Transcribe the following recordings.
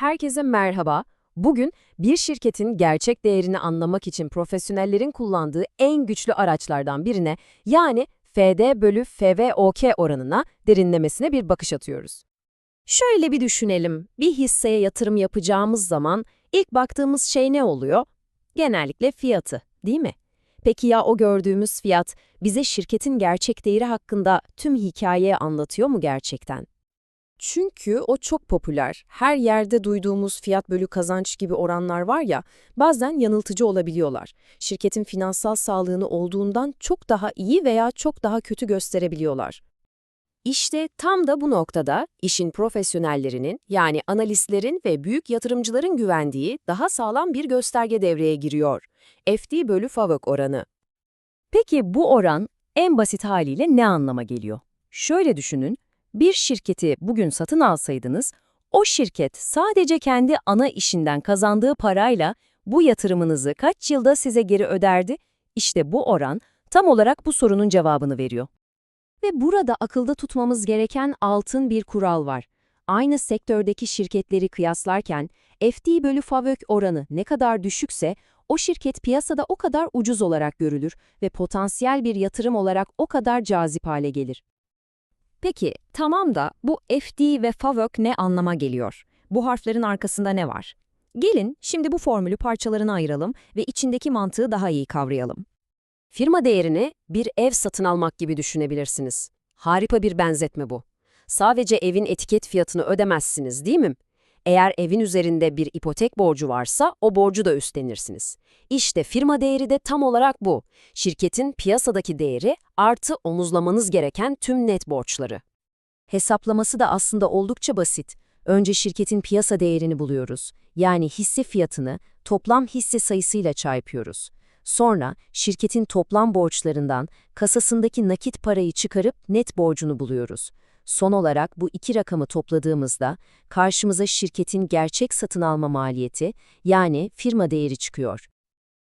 Herkese merhaba. Bugün bir şirketin gerçek değerini anlamak için profesyonellerin kullandığı en güçlü araçlardan birine yani FD bölü FVOK oranına derinlemesine bir bakış atıyoruz. Şöyle bir düşünelim. Bir hisseye yatırım yapacağımız zaman ilk baktığımız şey ne oluyor? Genellikle fiyatı, değil mi? Peki ya o gördüğümüz fiyat bize şirketin gerçek değeri hakkında tüm hikayeyi anlatıyor mu gerçekten? Çünkü o çok popüler. Her yerde duyduğumuz fiyat bölü kazanç gibi oranlar var ya, bazen yanıltıcı olabiliyorlar. Şirketin finansal sağlığını olduğundan çok daha iyi veya çok daha kötü gösterebiliyorlar. İşte tam da bu noktada işin profesyonellerinin yani analistlerin ve büyük yatırımcıların güvendiği daha sağlam bir gösterge devreye giriyor. FD bölü FAVÖK oranı. Peki bu oran en basit haliyle ne anlama geliyor? Şöyle düşünün, bir şirketi bugün satın alsaydınız, o şirket sadece kendi ana işinden kazandığı parayla bu yatırımınızı kaç yılda size geri öderdi? İşte bu oran tam olarak bu sorunun cevabını veriyor. Ve burada akılda tutmamız gereken altın bir kural var. Aynı sektördeki şirketleri kıyaslarken FD bölü FAVÖK oranı ne kadar düşükse o şirket piyasada o kadar ucuz olarak görülür ve potansiyel bir yatırım olarak o kadar cazip hale gelir. Peki, tamam da bu FD ve FAVÖK ne anlama geliyor? Bu harflerin arkasında ne var? Gelin şimdi bu formülü parçalarına ayıralım ve içindeki mantığı daha iyi kavrayalım. Firma değerini bir ev satın almak gibi düşünebilirsiniz. Harika bir benzetme bu. Sadece evin etiket fiyatını ödemezsiniz değil mi? Eğer evin üzerinde bir ipotek borcu varsa o borcu da üstlenirsiniz. İşte firma değeri de tam olarak bu. Şirketin piyasadaki değeri artı omuzlamanız gereken tüm net borçları. Hesaplaması da aslında oldukça basit. Önce şirketin piyasa değerini buluyoruz. Yani hisse fiyatını toplam hisse sayısıyla çarpıyoruz. Sonra şirketin toplam borçlarından kasasındaki nakit parayı çıkarıp net borcunu buluyoruz. Son olarak bu iki rakamı topladığımızda karşımıza şirketin gerçek satın alma maliyeti yani firma değeri çıkıyor.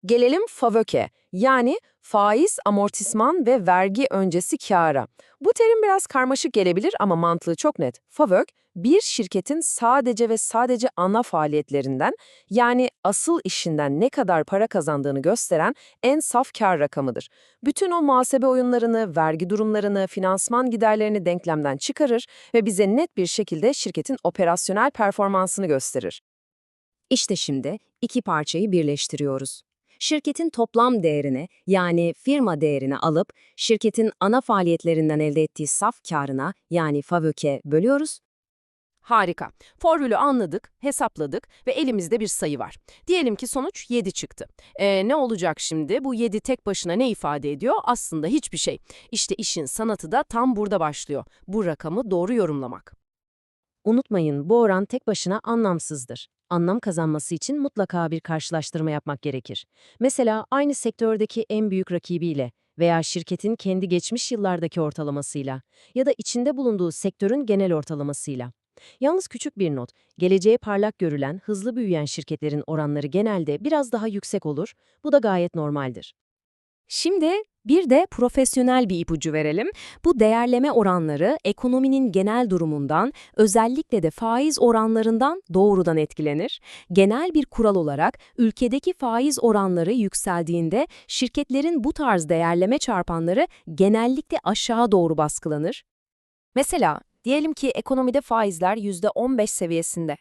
Gelelim FAVÖK'e yani faiz, amortisman ve vergi öncesi kâra. Bu terim biraz karmaşık gelebilir ama mantığı çok net. FAVÖK, bir şirketin sadece ve sadece ana faaliyetlerinden yani asıl işinden ne kadar para kazandığını gösteren en saf kar rakamıdır. Bütün o muhasebe oyunlarını, vergi durumlarını, finansman giderlerini denklemden çıkarır ve bize net bir şekilde şirketin operasyonel performansını gösterir. İşte şimdi iki parçayı birleştiriyoruz şirketin toplam değerini yani firma değerini alıp şirketin ana faaliyetlerinden elde ettiği saf karına yani FAVÖK'e bölüyoruz. Harika. Formülü anladık, hesapladık ve elimizde bir sayı var. Diyelim ki sonuç 7 çıktı. Ee, ne olacak şimdi? Bu 7 tek başına ne ifade ediyor? Aslında hiçbir şey. İşte işin sanatı da tam burada başlıyor. Bu rakamı doğru yorumlamak. Unutmayın bu oran tek başına anlamsızdır. Anlam kazanması için mutlaka bir karşılaştırma yapmak gerekir. Mesela aynı sektördeki en büyük rakibiyle veya şirketin kendi geçmiş yıllardaki ortalamasıyla ya da içinde bulunduğu sektörün genel ortalamasıyla. Yalnız küçük bir not, geleceğe parlak görülen, hızlı büyüyen şirketlerin oranları genelde biraz daha yüksek olur, bu da gayet normaldir. Şimdi bir de profesyonel bir ipucu verelim. Bu değerleme oranları ekonominin genel durumundan, özellikle de faiz oranlarından doğrudan etkilenir. Genel bir kural olarak ülkedeki faiz oranları yükseldiğinde şirketlerin bu tarz değerleme çarpanları genellikle aşağı doğru baskılanır. Mesela diyelim ki ekonomide faizler %15 seviyesinde.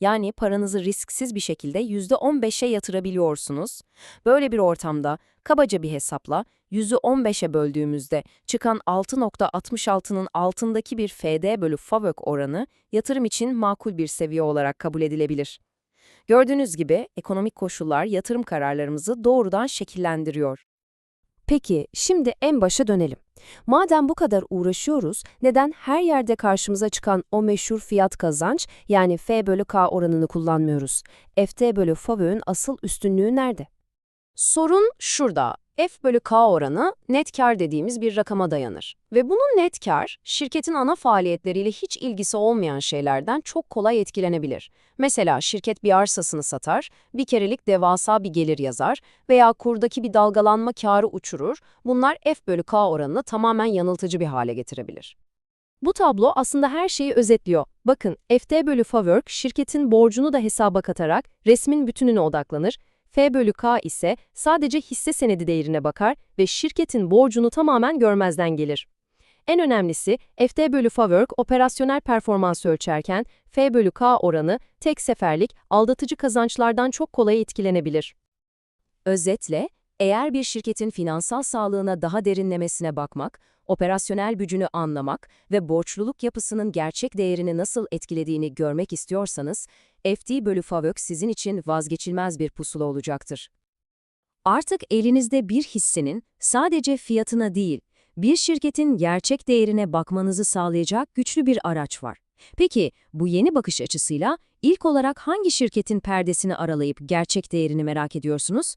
Yani paranızı risksiz bir şekilde %15'e yatırabiliyorsunuz. Böyle bir ortamda kabaca bir hesapla %15'e böldüğümüzde çıkan 6.66'nın altındaki bir FD bölü FAVÖK oranı yatırım için makul bir seviye olarak kabul edilebilir. Gördüğünüz gibi ekonomik koşullar yatırım kararlarımızı doğrudan şekillendiriyor. Peki, şimdi en başa dönelim. Madem bu kadar uğraşıyoruz, neden her yerde karşımıza çıkan o meşhur fiyat kazanç, yani F bölü K oranını kullanmıyoruz? FT bölü FAVÖ'nün asıl üstünlüğü nerede? Sorun şurada. F bölü K oranı net kar dediğimiz bir rakama dayanır. Ve bunun net kar, şirketin ana faaliyetleriyle hiç ilgisi olmayan şeylerden çok kolay etkilenebilir. Mesela şirket bir arsasını satar, bir kerelik devasa bir gelir yazar veya kurdaki bir dalgalanma karı uçurur. Bunlar F bölü K oranını tamamen yanıltıcı bir hale getirebilir. Bu tablo aslında her şeyi özetliyor. Bakın, FT bölü Fawork şirketin borcunu da hesaba katarak resmin bütününe odaklanır. F bölü K ise sadece hisse senedi değerine bakar ve şirketin borcunu tamamen görmezden gelir. En önemlisi, FT bölü Fawork operasyonel performansı ölçerken F bölü K oranı tek seferlik aldatıcı kazançlardan çok kolay etkilenebilir. Özetle, eğer bir şirketin finansal sağlığına daha derinlemesine bakmak, operasyonel gücünü anlamak ve borçluluk yapısının gerçek değerini nasıl etkilediğini görmek istiyorsanız, FD bölü FAVÖK sizin için vazgeçilmez bir pusula olacaktır. Artık elinizde bir hissenin sadece fiyatına değil, bir şirketin gerçek değerine bakmanızı sağlayacak güçlü bir araç var. Peki, bu yeni bakış açısıyla ilk olarak hangi şirketin perdesini aralayıp gerçek değerini merak ediyorsunuz?